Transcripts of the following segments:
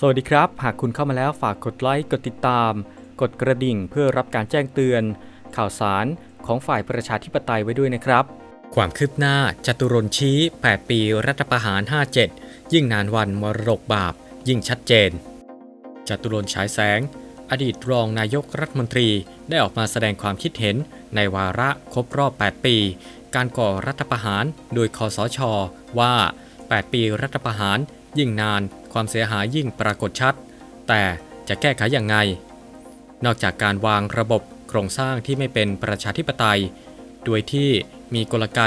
สวัสดีครับ หากคุณเข้ามาแล้วฝากกดไลค์ กดติดตาม กดกระดิ่งเพื่อรับการแจ้งเตือน ข่าวสารของฝ่ายประชาธิปไตยไว้ด้วยนะครับ ความคืบหน้าจตุรนชี้ 8 ปีรัฐประหาร 57 ยิ่งนานวันมรกบาป ยิ่งชัดเจน จตุรนฉายแสง อดีตรองนายกรัฐมนตรีได้ออกมาแสดงความคิดเห็นในวาระครบรอบ 8 ปี การก่อรัฐประหารโดยคอสช ว่า 8 ปีรัฐประหารยิ่งนาน ความเสียหายยิ่งปรากฏชัด แต่จะแก้ไขอย่างไง นอกจากการวางระบบโครงสร้างที่ไม่เป็นประชาธิปไตย โดยที่มีกลไก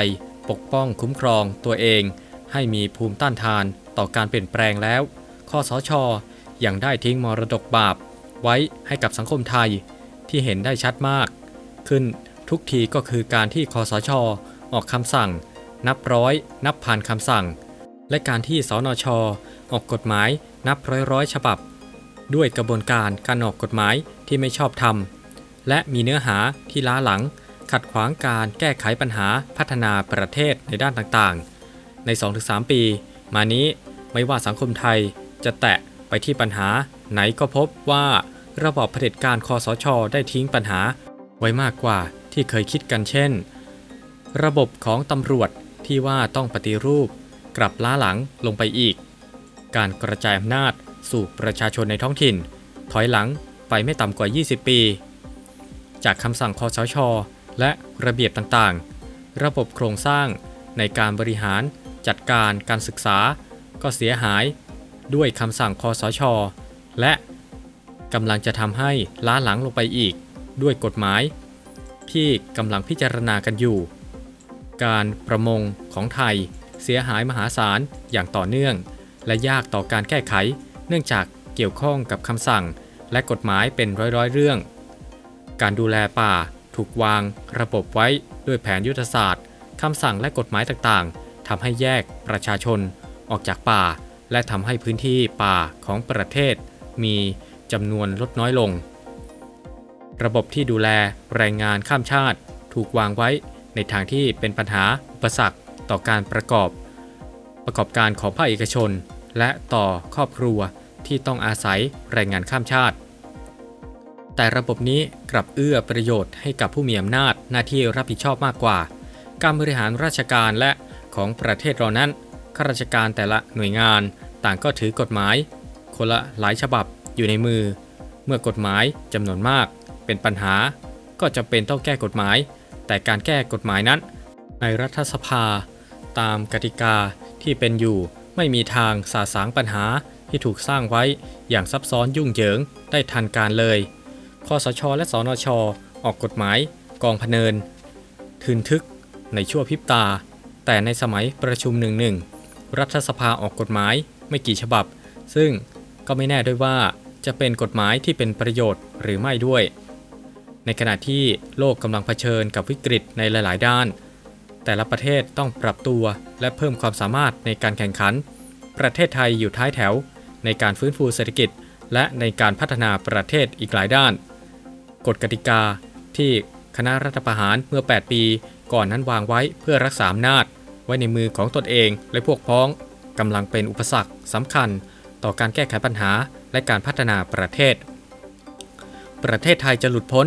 ปกป้องคุ้มครองตัวเอง ให้มีภูมิต้านทานต่อการเปลี่ยนแปลงแล้วคอสชยังได้ทิ้งมรดกบาป ไว้ให้กับสังคมไทยที่เห็นได้ชัดมาก ขึ้นทุกทีก็คือการที่คอสชออกคำสั่ง นับร้อย นับพันคำสั่ง และการที่สนชออกกฎหมายนับร้อยร้อยฉบับ ด้วยกระบวนการการออกกฎหมายที่ไม่ชอบธรรม และมีเนื้อหาที่ล้าหลัง ขัดขวางการแก้ไขปัญหาพัฒนาประเทศในด้านต่างๆ ใน 2-3 ปี มานี้ไม่ว่าสังคมไทยจะแตะไปที่ปัญหา ไหนก็พบว่าระบอบเผด็จการคอสชได้ทิ้งปัญหา ไว้มากกว่าที่เคยคิดกันเช่น ระบบของตำรวจที่ว่าต้องปฏิรูป กลับล้าหลังลงไปอีก การกระจายอำนาจสู่ประชาชนในท้องถิ่น ถอยหลังไปไม่ต่ำกว่า 20 ปี จากคำสั่งคอสช และระเบียบต่างๆ ระบบโครงสร้างในการบริหารจัดการการศึกษาก็เสียหายด้วยคำสั่งคอสช และกำลังจะทำให้ล้าหลังลงไปอีก ด้วยกฎหมาย ที่กำลังพิจารณากันอยู่ การประมงของไทย เสียหายมหาศาลอย่างต่อเนื่อง และยากต่อการแก้ไข เนื่องจากเกี่ยวข้องกับคำสั่ง และกฎหมายเป็นร้อยๆเรื่อง การดูแลป่าถูกวาง ระบบไว้ด้วยแผนยุทธศาสตร์คำสั่งและกฎหมายต่างๆทำให้แยกประชาชนออกจากป่า และทำให้พื้นที่ป่าของประเทศ มีจำนวนลดน้อยลง ระบบที่ดูแลแรงงานข้ามชาติ ถูกวางไว้ในทางที่เป็นปัญหาอุปสรรค ต่อการประกอบ ประกอบการของภาคเอกชน และต่อครอบครัวที่ต้องอาศัยแรงงานข้ามชาติ แต่ระบบนี้กลับเอื้อประโยชน์ให้กับผู้มีอำนาจหน้าที่รับผิดชอบมากกว่า การบริหารราชการและของประเทศเรานั้นข้าราชการแต่ละหน่วยงานต่างก็ถือกฎหมาย คนละหลายฉบับอยู่ในมือ เมื่อกฎหมายจำนวนมากเป็นปัญหา ก็จำเป็นต้องแก้กฎหมาย แต่การแก้กฎหมายนั้น ในรัฐสภา ตามกติกาที่เป็นอยู่ไม่มีทางสาสางปัญหาที่ถูกสร้างไว้อย่างซับซ้อนยุ่งเหยิงได้ทันการเลยคอสช และสนช ออกกฎหมาย กองพเนิน ทึนทึกในชั่วพริบตา แต่ในสมัยประชุมหนึ่งหนึ่งรัฐสภาออกกฎหมายไม่กี่ฉบับ ซึ่งก็ไม่แน่ด้วยว่าจะเป็นกฎหมายที่เป็นประโยชน์หรือไม่ด้วย ในขณะที่โลกกำลังเผชิญกับวิกฤตในหลาย ๆ ด้าน แต่ละประเทศต้องปรับตัวและเพิ่มความสามารถในการแข่งขัน ประเทศไทยอยู่ท้ายแถว ในการฟื้นฟูเศรษฐกิจ และในการพัฒนาประเทศอีกหลายด้าน กฎกติกาที่คณะรัฐประหารเมื่อ 8 ปี ก่อนนั้นวางไว้เพื่อรักษาอำนาจ ไว้ในมือของตนเองและพวกพ้องกำลังเป็นอุปสรรคสำคัญ ต่อการแก้ไขปัญหาและการพัฒนาประเทศ ประเทศไทยจะหลุดพ้น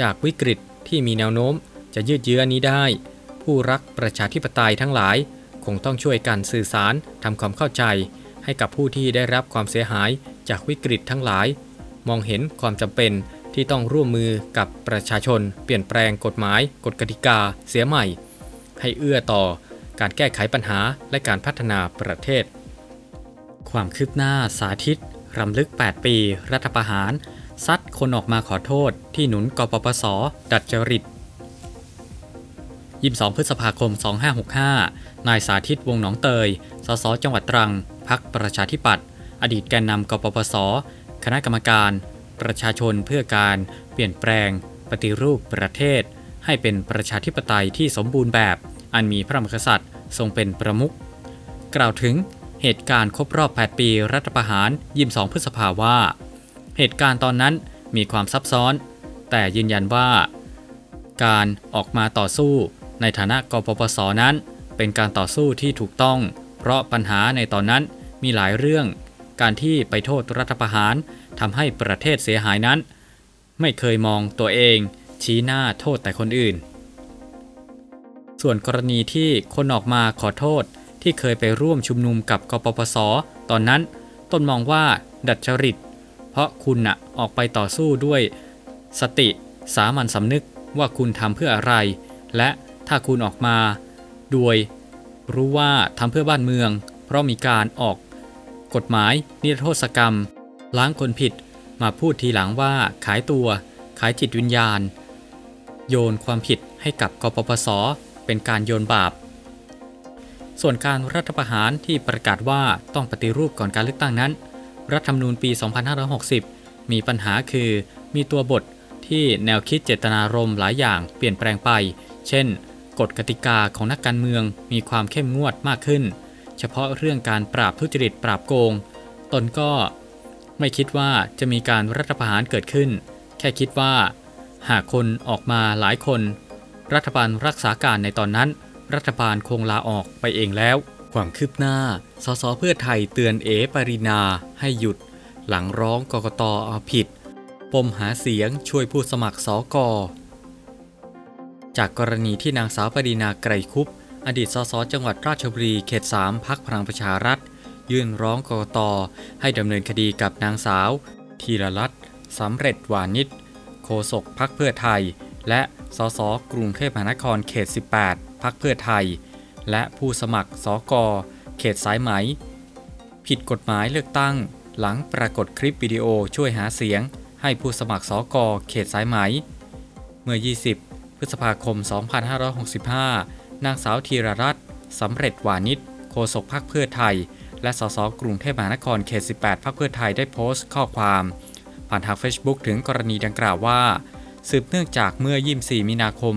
จากวิกฤตที่มีแนวโน้มจะยืดเยื้อนี้ได้ ผู้รักประชาธิปไตยทั้งหลาย คงต้องช่วยกันสื่อสารทำความเข้าใจ ให้กับผู้ที่ได้รับความเสียหายจากวิกฤตทั้งหลาย มองเห็นความจำเป็นที่ต้องร่วมมือกับประชาชน เปลี่ยนแปลงกฎหมาย กฎกติกา เสียใหม่ ให้เอื้อต่อการแก้ไขปัญหาและการพัฒนาประเทศ ความคืบหน้าสาธิต รำลึก 8 ปี รัฐประหาร ซัดคนออกมาขอโทษที่หนุนกปปส ดัดจริต 22 พฤษภาคม 2565 นายสาธิตวงหนองเตย สส จังหวัดตรัง พักประชาธิปัตย์ อดีตแกนนำกปปส คณะกรรมการ ประชาชนเพื่อการ เปลี่ยนแปลง ปฏิรูปประเทศ ให้เป็นประชาธิปไตยที่สมบูรณ์แบบ อันมีพระมหากษัตริย์ทรงเป็นประมุข กล่าวถึงเหตุการณ์ครบรอบ 8 ปีรัฐประหาร 22 พฤษภาว่า เหตุการณ์ตอนนั้นมีความซับซ้อน แต่ยืนยันว่า การออกมาต่อสู้ ในฐานะกปปสนั้น เป็นการต่อสู้ที่ถูกต้อง เพราะปัญหาในตอนนั้นมีหลายเรื่อง การที่ไปโทษรัฐประหารทำให้ประเทศเสียหายนั้น ไม่เคยมองตัวเอง ชี้หน้าโทษแต่คนอื่น ส่วนกรณีที่คนออกมาขอโทษที่เคยไปร่วมชุมนุมกับกปปส ตอนนั้นตนมองว่าดัดจริต เพราะคุณน่ะออกไปต่อสู้ด้วย สติสามัญสำนึกว่าคุณทำเพื่ออะไร และ ถ้าคุณออกมา โดยรู้ว่าทำเพื่อบ้านเมือง เพราะมีการออก กฎหมายนิรโทษกรรม ล้างคนผิด มาพูดทีหลังว่าขายตัว ขายจิตวิญญาณ โยนความผิดให้กับกปปส เป็นการโยนบาป ส่วนการรัฐประหารที่ประกาศว่าต้องปฏิรูปก่อนการเลือกตั้งนั้น รัฐธรรมนูญปี 2560 มีปัญหาคือมีตัวบทที่แนวคิดเจตนารมณ์หลายอย่างเปลี่ยนแปลงไป เช่น กฎกติกาของนักการเมืองมีความเข้มงวดมากขึ้น เฉพาะเรื่องการปราบทุจริตปราบโกง ตนก็ไม่คิดว่าจะมีการรัฐประหารเกิดขึ้น แค่คิดว่า หากคนออกมาหลายคน รัฐบาลรักษาการในตอนนั้น รัฐบาลคงลาออกไปเองแล้ว ความคืบหน้า สสเพื่อไทยเตือนเอปรินาให้หยุด หลังร้องกกตเอาผิด ปมหาเสียงช่วยผู้สมัครสอกอ จากกรณีที่นางสาวปรินาไกรคุปอดีตสสจังหวัดราชบุรีเขต 3พักพลังประชารัฐ ยื่นร้องกกตให้ดำเนินคดีกับนางสาวธีรรัตน์สำเร็จวานิชโฆษกพักเพื่อไทย และสสกรุงเทพมหานครเขต 18พักเพื่อไทย และผู้สมัครสกเขตสายไหม ผิดกฎหมายเลือกตั้ง หลังปรากฏคลิปวิดีโอช่วยหาเสียง ให้ผู้สมัครสกเขตสายไหม เมื่อ 20 ฤษภาคม 2565 นางสาวธีรรัตน์สำเร็จวานิชโฆษกพักเพื่อไทย และสสกรุงเทพมหานครเขต 18 พักเพื่อไทยได้โพสต์ข้อความ ผ่านทาง Facebook ถึงกรณีดังกล่าวว่า สืบเนื่องจากเมื่อ 24 มีนาคม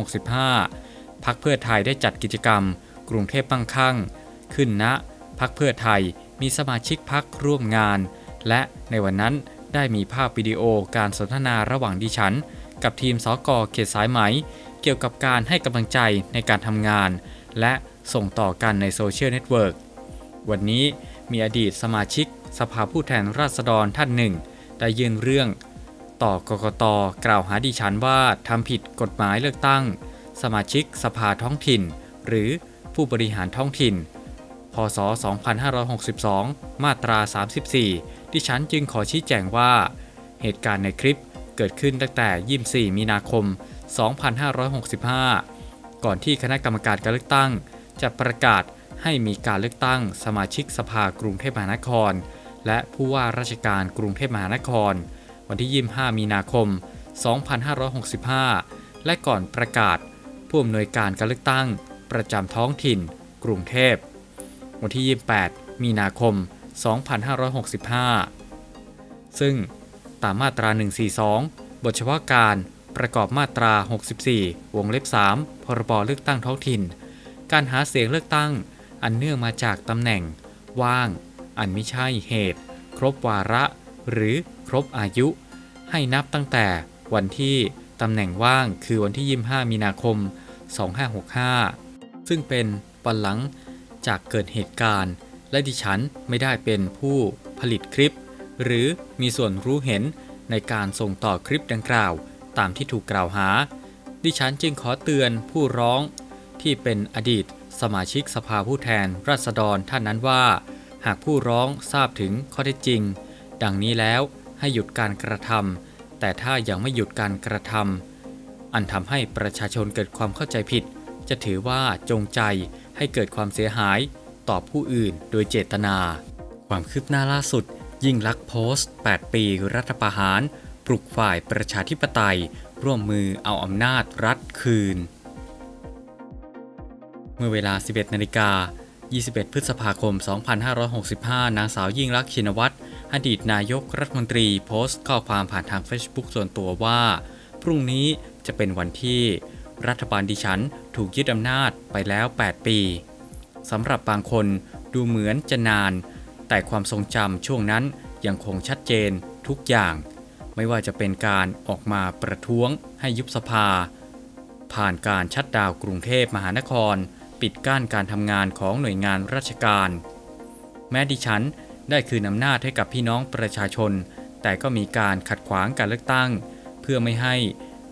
2565 พักเพื่อไทยได้จัดกิจกรรม กรุงเทพบังคั่ง ขึ้นณพักเพื่อไทยมีสมาชิกพักร่วมงาน และในวันนั้นได้มีภาพวิดีโอการสนทนาระหว่างดิฉัน กับทีมสกเขตสายไหม เกี่ยวกับการให้กำลังใจในการทำงาน และส่งต่อกันในโซเชียลเน็ตเวิร์กวันนี้มีอดีตสมาชิกสภาผู้แทนราษฎรท่านหนึ่ง ได้ยื่นเรื่อง ต่อกกตกล่าวหาดิฉันว่าทำผิดกฎหมายเลือกตั้ง สมาชิกสภาท้องถิ่น หรือผู้บริหารท้องถิ่น พศ 2562 มาตรา 34 ดิฉันจึงขอชี้แจงว่า เหตุการณ์ในคลิป เกิดขึ้นตั้งแต่ 24 มีนาคม 2565 ก่อนที่คณะกรรมการการเลือกตั้ง จะประกาศให้มีการเลือกตั้งสมาชิกสภากรุงเทพมหานคร และผู้ว่าราชการกรุงเทพมหานคร วันที่ 25 มีนาคม 2565 และก่อนประกาศผู้อำนวยการการเลือกตั้ง ประจำท้องถิ่น กรุงเทพ วันที่ 28 มีนาคม 2565 ซึ่ง ตามมาตรา 142 บทเฉพาะการ ประกอบมาตรา 64 วงเล็บ 3 พรบเลือกตั้งท้องถิ่น การหาเสียงเลือกตั้ง อันเนื่องมาจากตำแหน่ง ว่าง อันไม่ใช่เหตุ ครบวาระ หรือครบอายุ ให้นับตั้งแต่วันที่ตำแหน่งว่างคือวันที่ 25 มีนาคม 2565 ซึ่งเป็นวันหลังจากเกิดเหตุการณ์ และดิฉันไม่ได้เป็นผู้ผลิตคลิป หรือมีส่วนรู้เห็นในการส่งต่อคลิปดังกล่าว ตามที่ถูกกล่าวหา ดิฉันจึงขอเตือนผู้ร้อง ที่เป็นอดีตสมาชิกสภาผู้แทนราษฎรท่านนั้นว่า หากผู้ร้องทราบถึงข้อเท็จจริง ดังนี้แล้วให้หยุดการกระทำแต่ถ้ายังไม่หยุดการกระทำอันทำให้ประชาชนเกิดความเข้าใจผิด จะถือว่าจงใจให้เกิดความเสียหายต่อผู้อื่นโดยเจตนา ความคืบหน้าล่าสุด ยิ่งลักษ์โพสต์ 8 ปีรัฐประหาร ปลุกฝ่ายประชาธิปไตย ร่วมมือเอาอำนาจรัฐคืน เมื่อเวลา 11 นาฬิกา 21 พฤษภาคม 2565 นางสาวยิ่งลักษณ์ชินวัตร อดีตนายกรัฐมนตรีโพสต์ข้อความผ่านทาง Facebook ส่วนตัวว่า พรุ่งนี้จะเป็นวันที่รัฐบาลดิฉันถูกยึดอำนาจไปแล้ว 8 ปีสำหรับบางคนดูเหมือนจะนาน แต่ความทรงจำช่วงนั้นยังคงชัดเจนทุกอย่าง ไม่ว่าจะเป็นการออกมาประท้วงให้ยุบสภา ผ่านการชัดดาวกรุงเทพมหานคร ปิดกั้นการทำงานของหน่วยงานราชการ แม้ดิฉันได้คืนอำนาจให้กับพี่น้องประชาชน แต่ก็มีการขัดขวางการเลือกตั้ง เพื่อไม่ให้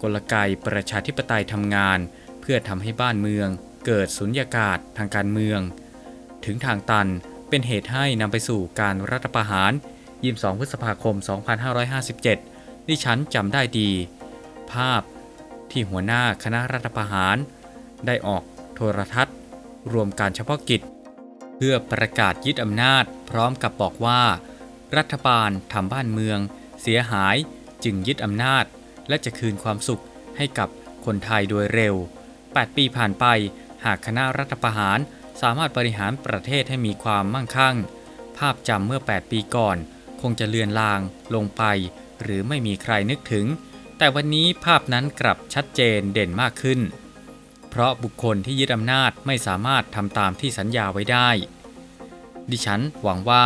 กลไกประชาธิปไตยทำงาน เพื่อทำให้บ้านเมือง เกิดสุญญากาศทางการเมือง ถึงทางตัน เป็นเหตุให้นำไปสู่การรัฐประหาร 22 พฤษภาคม 2557 ดิฉันจำได้ดี ภาพที่หัวหน้าคณะรัฐประหาร ได้ออกโทรทัศน์ รวมการเฉพาะกิจ เพื่อประกาศยึดอำนาจพร้อมกับบอกว่า รัฐบาลทำบ้านเมือง เสียหายจึงยึดอำนาจ และจะคืนความสุขให้กับคนไทยโดยเร็ว 8 ปีผ่านไปหากคณะรัฐประหาร สามารถบริหารประเทศให้มีความมั่งคั่ง ภาพจำเมื่อ 8 ปีก่อน คงจะเลือนลางลงไป หรือไม่มีใครนึกถึง แต่วันนี้ภาพนั้นกลับชัดเจนเด่นมากขึ้น เพราะบุคคลที่ยึดอำนาจไม่สามารถทำตามที่สัญญาไว้ได้ ดิฉันหวังว่า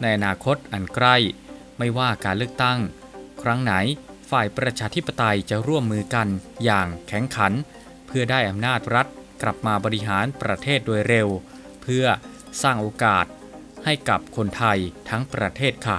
ในอนาคตอันใกล้ ไม่ว่าการเลือกตั้ง ครั้งไหนฝ่ายประชาธิปไตยจะร่วมมือกันอย่างแข็งขัน เพื่อได้อำนาจรัฐ กลับมาบริหารประเทศโดยเร็ว เพื่อสร้างโอกาสให้กับคนไทยทั้งประเทศค่ะ